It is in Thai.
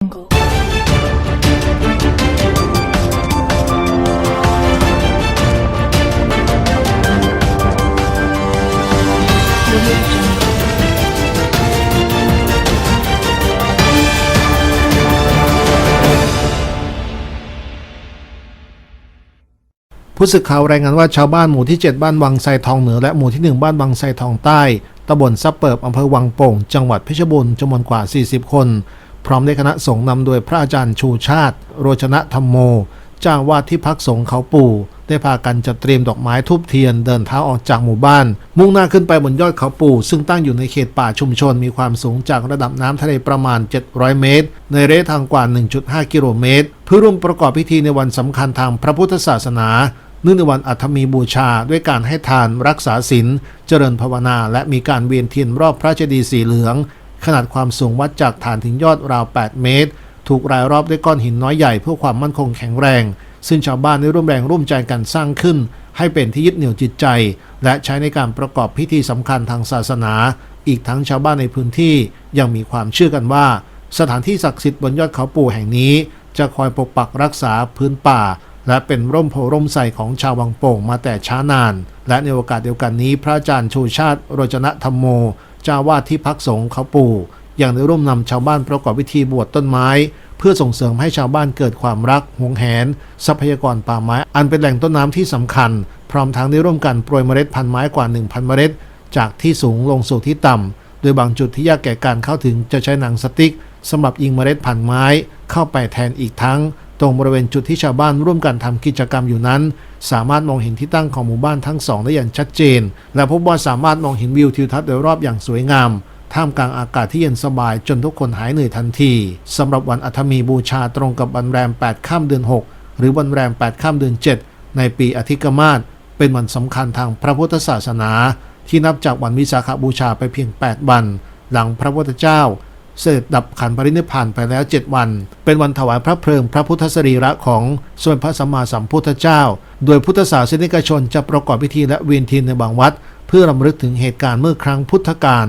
jungle. Jungle. ผู้สื่อข่าวรายงานว่าชาวบ้านหมู่ที่ 7 บ้านวังไซทองเหนือและหมู่ที่ 1 บ้านวังไซทองใต้ ตำบลซับเปิบอำเภอวังโป่ง จังหวัดเพชรบูรณ์จำนวนกว่า 40 คน พร้อมด้วยคณะสงฆ์นำโดยพระอาจารย์ชูชาติ โรจนะธรรมโม เจ้าวาดที่พักสงฆ์เขาปู่ ได้พากันจัดเตรียมดอกไม้ทูบเทียนเดินเท้าออกจากหมู่บ้าน มุ่งหน้าขึ้นไปบนยอดเขาปู่ ซึ่งตั้งอยู่ในเขตป่าชุมชนมีความสูงจากระดับน้ำทะเลประมาณ 700 เมตร ในระยะทางกว่า 1.5 กิโลเมตร เพื่อร่วมประกอบพิธีในวันสำคัญทางพระพุทธศาสนาเนื่องในวันอัฐมีบูชาด้วยการให้ทานรักษาศีลเจริญภาวนา และมีการเวียนเทียนรอบพระเจดีย์สีเหลือง ขนาดความสูงวัดจากฐานถึงยอดราว 8 เมตร ถูกรายรอบด้วยก้อนหินน้อยใหญ่เพื่อความมั่นคงแข็งแรง ซึ่งชาวบ้านได้ร่วมแรงร่วมใจกันสร้างขึ้น ให้เป็นที่ยึดเหนี่ยวจิตใจ และใช้ในการประกอบพิธีสำคัญทางศาสนา อีกทั้งชาวบ้านในพื้นที่ยังมีความเชื่อกันว่า สถานที่ศักดิ์สิทธิ์บนยอดเขาปู่แห่งนี้ จะคอยปกปักรักษาพื้นป่าและเป็นร่มโพร่มใสของชาววังโป่งมาแต่ช้านาน และในโอกาสเดียวกันนี้พระอาจารย์ชูชาติโรจนะธรรมโม จ้าวาดที่พักสงฆ์เขาปู่ อยังได้ร่วมนำชาวบ้านประกอบพิธีบวชต้นไม้ เพื่อส่งเสริมให้ชาวบ้านเกิดความรักหวงแหน ทรัพยากรป่าไม้ อันเป็นแหล่งต้นน้ำที่สำคัญ พร้อมทั้งได้ร่วมกันโปรยเมล็ดพันธุ์ไม้กว่า 1,000 เมล็ด จากที่สูงลงสู่ที่ต่ำโดยบางจุดที่ยากแก่การเข้าถึงจะใช้หนังสติ๊กสำหรับยิงเมล็ดพันธุ์ไม้เข้าไปแทนอีกทั้ง ตรงบริเวณจุดที่ชาวบ้านร่วมกันทำกิจกรรมอยู่นั้น สามารถมองเห็นที่ตั้งของหมู่บ้านทั้งสองได้อย่างชัดเจน และพบว่าสามารถมองเห็นวิวทิวทัศน์โดยรอบอย่างสวยงามท่ามกลางอากาศที่เย็นสบายจนทุกคนหายเหนื่อยทันทีสำหรับวันอัฐมีบูชาตรงกับวันแรม8ค่ำเดือน 6 หรือวันแรม8ค่ำเดือน 7 ในปีอธิกมาศเป็นวันสำคัญทางพระพุทธศาสนา ที่นับจากวันวิสาขบูชาไปเพียง 8 วัน หลังพระพุทธเจ้า เสด็จดับขันปรินิพานไปแล้ว 7 วัน เป็นวันถวายพระเพลิงพระพุทธสรีระของสมเด็จพระสัมมาสัมพุทธเจ้า โดยพุทธศาสนิกชนจะประกอบพิธีและเวียนเทียนในบางวัด เพื่อรำลึกถึงเหตุการณ์เมื่อครั้งพุทธกาล